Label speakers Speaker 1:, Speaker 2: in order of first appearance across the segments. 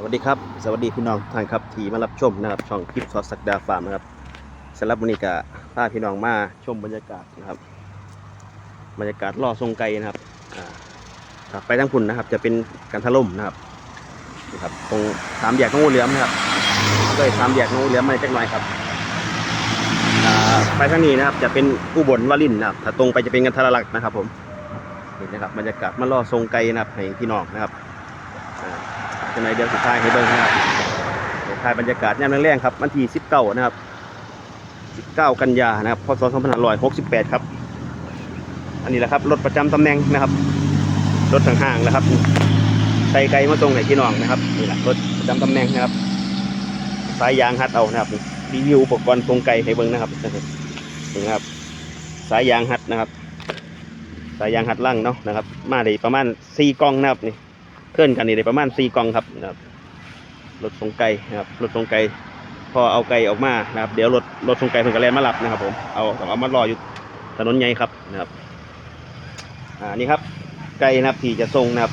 Speaker 1: สวัสดีครับ สวัสดีพี่น้องทุกท่านครับที่มารับชมนะครับช่องคลิปซอสสักดาฟาร์มนะครับสำหรับวันนี้ก็พาพี่น้องมาชมบรรยากาศนะครับ บรรยากาศล่อทรงไกลนะครับครับไปทั้งพุ่นนะครับ จะเป็นการถล่มนะครับนี่ครับตรงสามแยกน้องงูเหลือมนะครับเลยสามแยกงงูเหลือมมาจักหน่อยครับไปทางนี้นะครับจะเป็นอุบลวารินนะครับถ้าตรงไปจะเป็นกันทรลักษณ์นะครับ ผมนี่นะครับบรรยากาศมาล่อทรงไกลนะครับให้พี่น้องนะครับ จะในเดือนสุดท้ายให้เบิ่งนะครับถ่ายบรรยากาศยามแรงๆครับวันที่19นะครับ19กันยานะครับพศ2568ครับ อันนี้แหละครับรถประจำตำแหน่งนะครับ รถห่างๆนะครับใส่ไกลมาส่งให้พี่น้องนะครับนี่แหละรถประจำตำแหน่งนะครับ สายยางฮัดเอานะครับรีวิวอุปกรณ์ทรงไกลให้เบิ่งนะครับนี่ครับ สายยางฮัดนะครับ สายยางฮัดล่างเนาะนะครับ มาได้ประมาณ4กล่องนะครับนี่ เคลื่อนกันนี่ได้ประมาณสี่กล่องครับนะครับรถทรงไก่นะครับรถทรงไก่พอเอาไก่ออกมานะครับ เดี๋ยวรถรถทรงไก่เพิ่นก็แลนมารับนะครับ ผมเอาต้องเอามารออยู่ถนนใหญ่ครับนะครับอ่านี่ครับไก่นะครับที่จะส่งนะครับ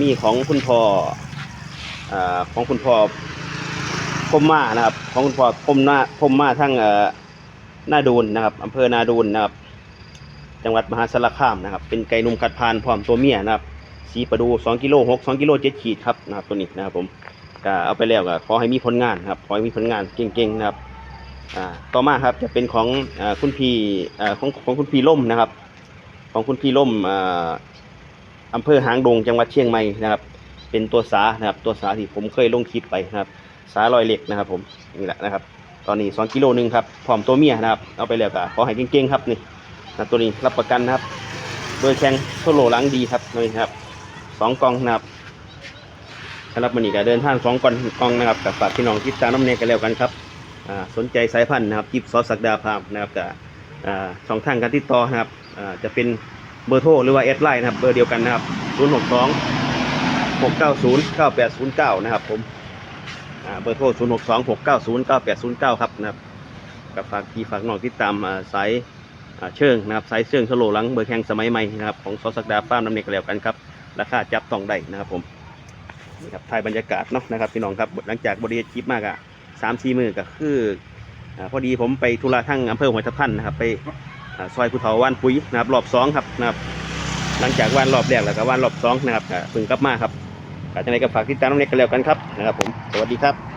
Speaker 1: มีของคุณพ่ออ่าของคุณพ่อพมมานะครับ ของคุณพ่อพมหน้าพมมาทั้งเอ่อหน้าดูนนะครับอำเภอนาดูนนะครับ จังหวัดมหาสารคามนะครับ เป็นไก่นุ่มกัดพานพร้อมตัวเมียนะครับ สีประดู2กิโล6 2กิโล7ขีดครับนะครับตัวนี้นะครับผมก็เอาไปแล้วก็ขอให้มีผลงานครับขอให้มีผลงานเก่งๆนะครับอ่าต่อมาครับจะเป็นของอ่าคุณพี่อ่าของของคุณพี่ล่มนะครับ ของคุณพี่ล่มอ่าอำเภอหางดงจังหวัดเชียงใหม่นะครับ เป็นตัวสานะครับตัวสาที่ผมเคยลงคลิปไปนะครับ สาลอยเหล็กนะครับ ผมนี่แหละนะครับ ตอนนี้2กิโลหนึงครับพร้อมตัวเมียนะครับ เอาไปแล้วก็ขอให้เก่งๆครับนี่นะตัวนี้รับประกันนะครับ โดยแข่งโซโลหลังดีครับนี่ครับ สองกล่องนะครับสำหรับมันนี้ก็เดินทางสองกล่องกล่องนะครับกับฝากพี่น้องติดตามน้ำเนยกันแล้วกันครับอ่าสนใจสายพันธุ์นะครับจิบซอสสักดาพามนะครับกับอ่าช่องทางการติดต่อนะครับอ่าจะเป็นเบอร์โทรหรือว่าแอดไลน์นะครับเบอร์เดียวกันนะครับ 0 6 2 6 9 0 9 8 0 9 นะครับผมอ่าเบอร์โทร 0 6 2 6 9 0 9 8 0 9 ครับนะครับกับฝากพี่ฝากน้องติดตามสายเชิงนะครับสายเชิงสโลหลังเบอร์แข่งสมัยใหม่นะครับของซอสสักดาฟามน้ำเนยกันแล้วกันครับ ราคาจับต้องได้นะครับผมนี่ครับถ่ายบรรยากาศเนาะนะครับพี่น้องครับหลังจากบริเวณจิปมากอะสามสี่มือก็คืออาพอดีผมไปธุระทั้งอำเภอหัวทับท่านนะครับไปอ่าซอยภูเขาว่านปุ๋ยนะครับรอบสองครับนะครับหลังจากว่านรอบแรกแล้วก็ว่านรอบสองนะครับก็เพิ่งกลับมาครับก็จะไหนก็ฝากติดตามน้องเน็กกันแล้วกันครับนะครับผมสวัสดีครับ